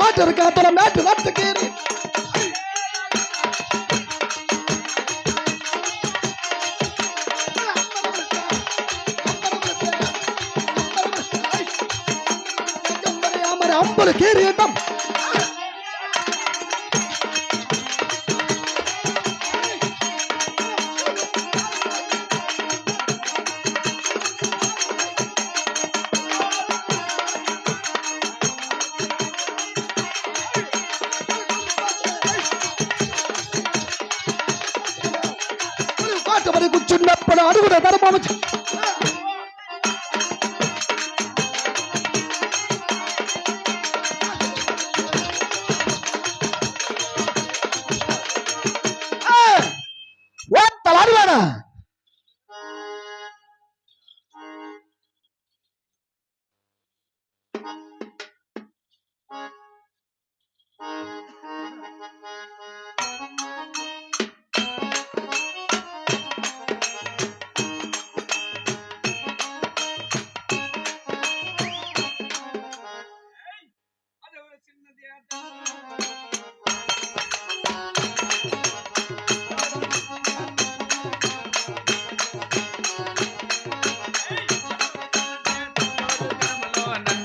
Water का तो mat रख के अंबर केरी एकदम আরে বোধ তারা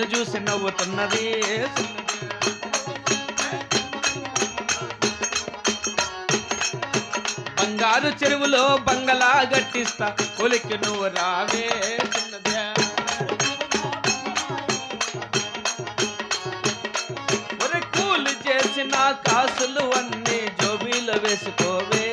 నన్ను చూసి నవ్వుతున్నది బంగారు చెరువులో బంగళా గట్టిస్తా కొలికి నువ్వు రావే చిన్నదే. కూలి చేసిన కాసులు అన్ని జోబీలో వేసుకోవే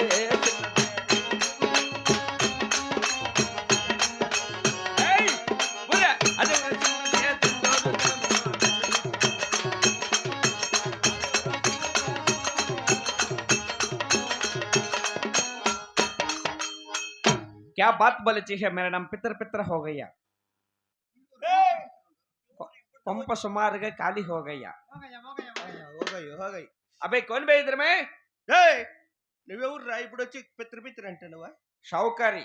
क्या बात बोले चाहिए मेरा नाम पितर पितर हो गया। पंप सुमार गए काली हो गया हो गई हो गई इधर में? పోయి ఇప్పుడు వచ్చి పిత్ర పిత్ర అంటున్నావా? షౌకారి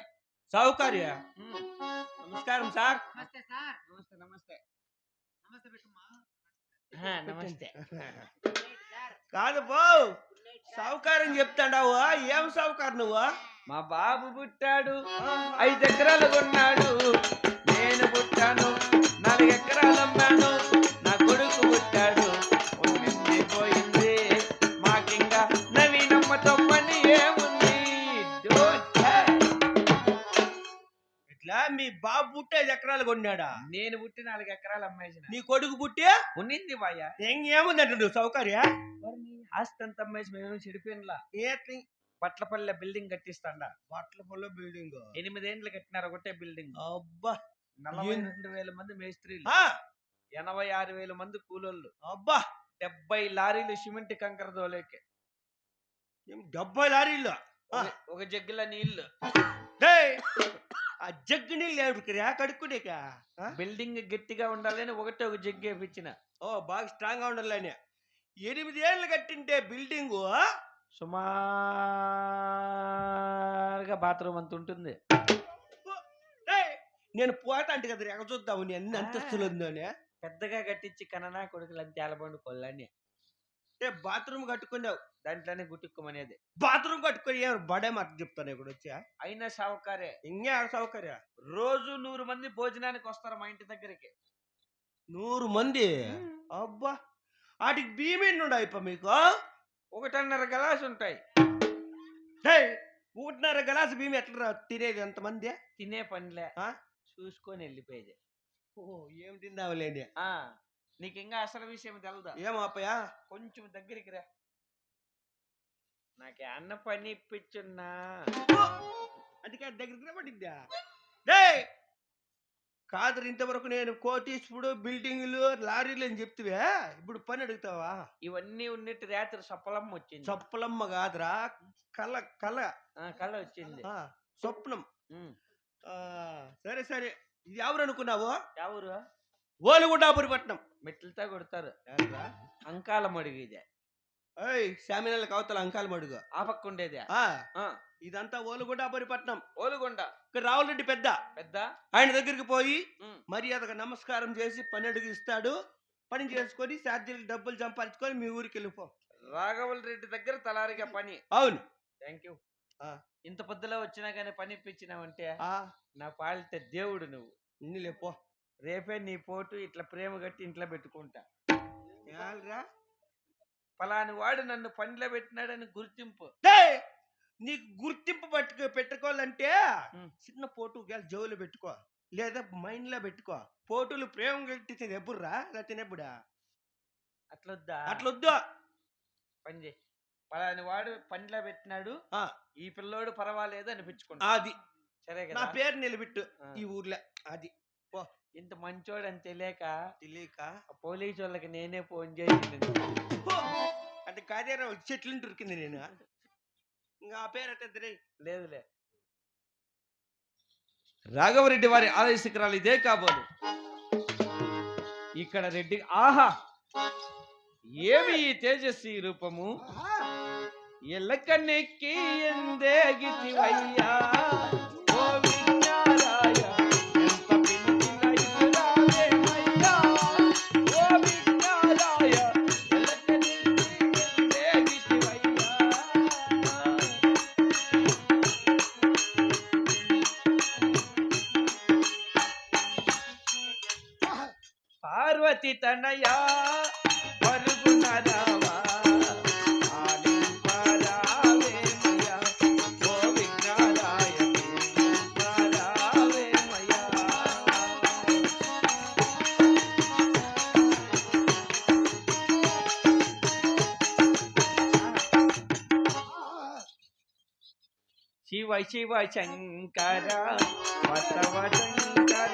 సౌకార్య నమస్కారం సార్. నమస్తే సార్. నమస్తే నమస్తే. నమస్తే కాదు బావు చెప్తాడావా? ఏం సౌకారు నువ్వు? మా బాబు పుట్టాడు ఐదు ఎకరాలు కొన్నాడు. నేను పుట్టాను నాలుగు ఎకరాలు అమ్మాను. నా కొడుకు పుట్టాడు పోయింది. మాకింకా నవీనమ్మతో పని ఏముంది. ఇట్లా మీ బాబు పుట్టే ఎకరాలు కొన్నాడా? నేను పుట్టి నాలుగు ఎకరాలు అమ్మేసిన. నీ కొడుకు పుట్టి? ఉన్నింది బాయ్య ఏముందంట నువ్వు సౌకర్య? ఆస్తి అంత అమ్మేసి మేము చెడిపోయినలా ఏట్లి బట్లపల్లె బిల్డింగ్ కట్టిస్తాండ. బట్టల పొల బిల్డింగ్. ఎనిమిదేండ్లు కట్టినారు ఒకటే బిల్డింగ్. అబ్బా! నలభై రెండు వేల మంది మేస్త్రీలు. ఎనభై ఆరు వేల మంది కూలోళ్ళు. అబ్బా! డెబ్బై లారీలు సిమెంట్ కంకర దోలేకే. డెబ్బై లారీలు? ఒక- జగ్గుల నీళ్ళు ఆ జగ్గు నీళ్ళు ఏమిటికిరా కడుక్కునేక బిల్డింగ్ గట్టిగా ఉండాలని ఒకటే ఒక జగ్గు వేపించిన. ఓ బాగా స్ట్రాంగ్గా ఉండాలని. ఎనిమిది ఏళ్ళు కట్టింటే బిల్డింగు సుమారుగా బాత్రూమ్ అంత ఉంటుంది. నేను పోతా అంటే కదా ఎక్కడ చూద్దాము నీ అన్ని అంతస్తులు ఉందని పెద్దగా కట్టించి కననా కొడుకులు అంతే అలబండు కొల్లని అంటే బాత్రూమ్ కట్టుకున్నావు. దాంట్లోనే గుట్టుకోమనేది బాత్రూమ్ కట్టుకొని ఏం బడే మాట చెప్తాను ఇక్కడ వచ్చా? అయినా సావుకారే ఇంకే సౌకర్య రోజు నూరు మంది భోజనానికి వస్తారు మా ఇంటి దగ్గరికి. నూరు మంది? అబ్బా వాటికి భీమేనుండ అయిపో మీకు? ఒకటిన్నర గలాస్ ఉంటాయి. ఒకటిన్నర గలాసు భీమి ఎట్లా రా తినేది ఎంతమంది? తినే పనిలే? చూసుకొని వెళ్ళిపోయేది. ఓ ఏం తిందావులేండి? ఆ నీకు ఇంకా అసలు విషయం తెలదా? ఏం అప్పయా కొంచెం దగ్గరికి రా. నాకు అన్న పని ఇప్పించున్నా అందుకే దగ్గరికి పడిందా డేయ్ కాదు ఇంతవరకు నేను కోటీశ్వరుడు బిల్డింగ్లు లారీలు అని చెప్తివే ఇప్పుడు పని అడుగుతావా? ఇవన్నీ ఉన్నట్టు రాత్రి సప్పలమ్మ వచ్చింది. చప్పలమ్మ కాదురా కళ కళ ఆ, కళ వచ్చింది. ఆ, స్వప్నం. సరే సరే. ఇది ఎవరు అనుకున్నావు? ఎవరు? ఓలుగుండాపురిపట్నం. మెట్లతో కొడతారు. అంకాల మడుగు ఇదే. ఏయ్ శామినాలకు అవతల అంకాల మడుగు. ఆ పక్క ఉండేదే. ఇదంతా ఓలుగుండాపురిపట్నం ఓలుగొండ. ఇక్కడ రావులరెడ్డి పెద్ద. పెద్ద? ఆయన దగ్గరికి పోయి మర్యాదగా నమస్కారం చేసి పని అడుగు ఇస్తాడు. పని చేసుకొని ఛార్జీలకు డబ్బులు సంపాదించుకొని మీ ఊరికి వెళ్ళిపో. రాఘవల్ రెడ్డి దగ్గర తలారిగా పని. అవును. Thank you. ఇంత పొద్దులో వచ్చినా కానీ పని ఇప్పించినావంటే ఆ. నా పాలితే దేవుడు నువ్వు. ఇన్ని లేపో రేపే నీ పోటు ఇట్లా ప్రేమ కట్టి ఇంట్లో పెట్టుకుంటా? పలాని వాడు నన్ను పనిలో పెట్టినాడని గుర్తింపు! నీకు గుర్తింపు పట్టుకో పెట్టుకోవాలంటే. చిన్న పోటు గేల జోలు పెట్టుకో లేదా మైండ్లో పెట్టుకో. పోటులు ప్రేమ కట్టించేది ఎప్పుడురా? లేకపోతే ఎప్పుడా అట్లొద్దా? అట్లొద్దు. పని చేయి. పలాని వాడు పనిలో పెట్టినాడు ఆ, ఈ పిల్లోడు పర్వాలేదు అనిపించుకుంటా. అది. సరే నా పేరు నిలబెట్టు. ఈ ఊర్లో. అది. ఇంత మంచోడు అని తెలియక తెలియక పోలీసు వాళ్ళకి నేనే ఫోన్ చేసింది. హో! అంటే కాదేరా చెట్లు దొరికింది నేను. ఇంకా ఆ పేరు అంటే లేదులే. రాఘవరెడ్డి వారి ఆలయ శిఖరాలు ఇదే కాబోలు. ఇక్కడ రెడ్డి ఆహా! ఏమి ఈ తేజస్వి రూపము? ఎల్లకన్నెక్కి ఎందేగితివయ్యా? పార్వతి తనయా పరుగున రావా శివ శివ శంకర వసవ శంకర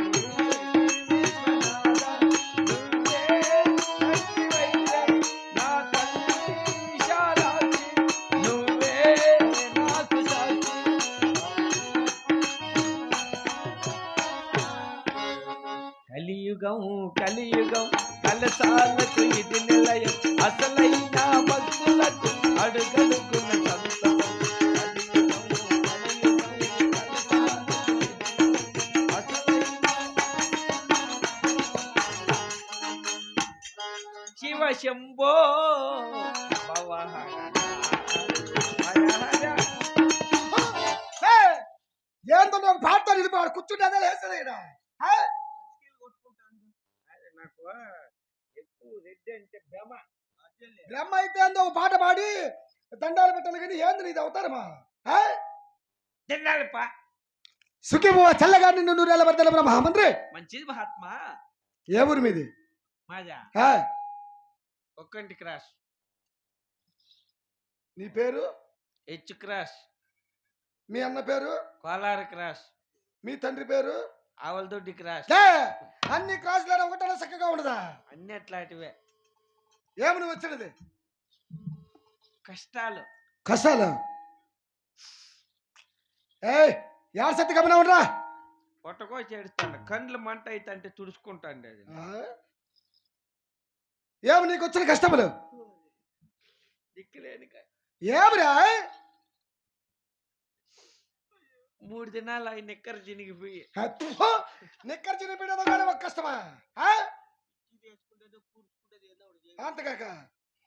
కలసాలకు ఇది నిలయం. అసలైన భక్తులకు అడుగడుగున శివ శంభో ఏందో ఒక పాట నిలిపాడు కూర్చుంటే అదే లేస్తుంది నాకు ఎక్కువ రెడ్డి అంటే బెమ బ్రహ్మ అయితే ఒక పాట పాడి దండాలు పెట్టాలి కానీ ఏంది నీది అవుతారమ్మా తిన్నాడుపా సుఖిబువ చల్లగా నిన్ను నూరేళ్ళ భర్తల బ్రహ్మ మంత్రి మంచిది మహాత్మా. ఏ ఊరి మీది? మాజా ఆ? ఒక్కంటి క్రాష్. నీ పేరు? H crash. మీ అన్న పేరు? కోలార క్రాష్. మీ తండ్రి పేరు? ఆవలదొడ్డి క్రాష్. లే, అన్ని క్రాసులు ఒకటే చక్కగా ఉండదా? అన్ని అట్లాంటివే. ఏమి నువ్వు వచ్చినది? కష్టాలు. కష్టాలు? ఏయ్ యాడ సత్తి గమనం ఉండరా? పొట్టకో చేడుస్తాను కండ్లు మంట అయితే అంటే తుడుచుకుంటాండి అది? ఏమి నీకు వచ్చిన కష్టములు? దిక్కులేని ఏమిరా మూడు దినాలు అవి నిక్కర చినిగిపోయి. నిక్కర్ చిన్న పీడతో కానీ ఒక కష్టమా? అంతకాక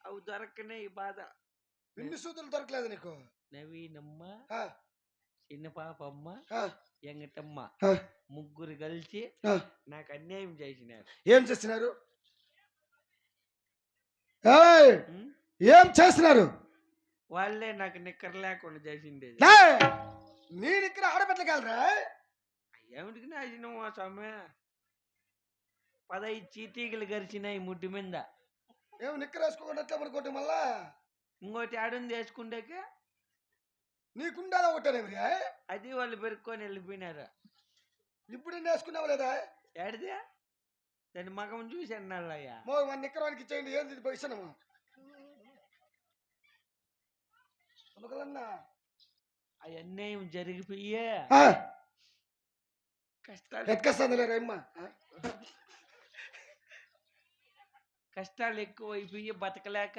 అవి దొరకనే ఈ బాధ. ఇన్ని సూదులు దొరకలేదు నీకు? నవీనమ్మ చిన్న పాపమ్మ ఎంగటమ్మ ముగ్గురు కలిసి. నాకు అన్యాయం చేసినారు. ఏం చేస్తున్నారు? ఏయ్, ఉం? ఏం చేస్తున్నారు? వాళ్ళే నాకు నిక్కర లేకుండా చేసిండేది. లే, నేను ఇక్కడ ఆడబెట్టగలరా ఏమిటికి నాశనం స్వామి? పదహైదు చీటీగలు గరిచినాయి ముడ్డు మీద. ఏమి నిక్కర వేసుకోకుండా అనుకోండి మళ్ళా? ఇంకోటి ఆడుంది వేసుకుంటాక? నీకుండేదా ఒకటేనేమి అది వాళ్ళు పెరుక్కొని వెళ్ళిపోయినారు. ఇప్పుడు వేసుకున్నావు లేదా? ఏడిదే? దాని మగం చూసి అన్నాళ్ళయ్యా. మో మన నిక్కరానికి ఇచ్చేయండి ఏంది ఇది అనుకోలన్నా ఆ! అన్యాయం జరిగిపోయే కష్టాలు ఆ? కష్టాలు ఎక్కువ అయిపోయి బతకలేక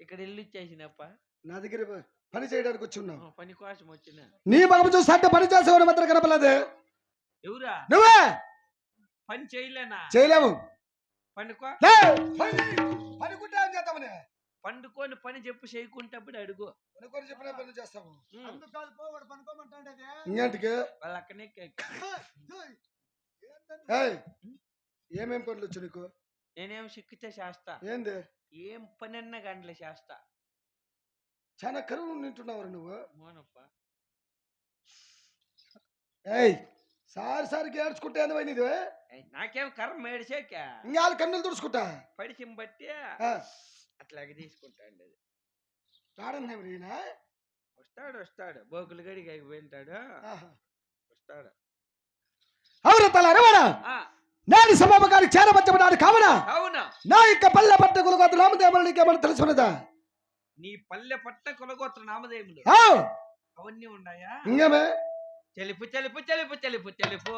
ఇక్కడ ఇల్లు ఇచ్చేసినప్ప నా దగ్గర పని చేయడానికి వచ్చి ఉన్నావు పని కోసం వచ్చిన. నీ మగం చూసి అంటే పని చేసేవాడు మాత్రం కనపలేదు ఎవరా? నువ్వే! పని చేయలేనా? చేయలేము పండుకో లే, పని! పనికుంటే ఏం చేద్దామని పండుకొని పని చెప్పు చేయకుంటప్పుడు అడుగు. పనుకొని చెప్పిన పనులు చేస్తాము. ఉమ్. అందుకు కాదు పోవాడు పనుకోమంటాండే ఇంకేంటికి? వాళ్ళ అక్కనే కేక్. ఏయ్, ఏమేం పనులు వచ్చు నీకు? నేనేం సిక్కితే చేస్తా. ఏంది? ఏం పని అన్నా గంటలు చేస్తా. చాలా కరువు నింటున్నావు నువ్వు. మోనప్ప. ఏయ్ సారి సారికి ఏడ్చుకుంటే ఏంది ఇది ఏయ్, నాకేం కర్మ ఏడిసేక? ఇంకా కన్నులు తుడుచుకుంటా? పడిచిం బట్టి అట్లాగే తీసుకుంటా అండి అది. రాడన్నా మరి ఈయన? వస్తాడు వస్తాడు. బోకులు గడికి అయిపోయింటాడు. వస్తాడు. అవును ఆ, నాని సమాపకానికి చేరవచ్చబడాడు కావున? అవునా. నా యొక్క పల్లె పట్ట కొలుగోత నామదేవులు నీకేమైనా తెలుసున్నదా? నీ పల్లె పట్ట కొలగోత్ర నామదేములు ఆ, అవన్నీ ఉన్నాయా? ఇంకేమే? తెలుపు తెలుపు తెలుపు తెలుపు తెలుపు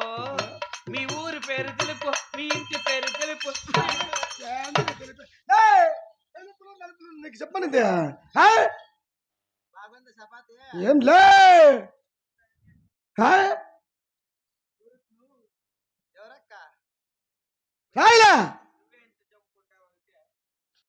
చపాతి? ఏం లే! రాయలా!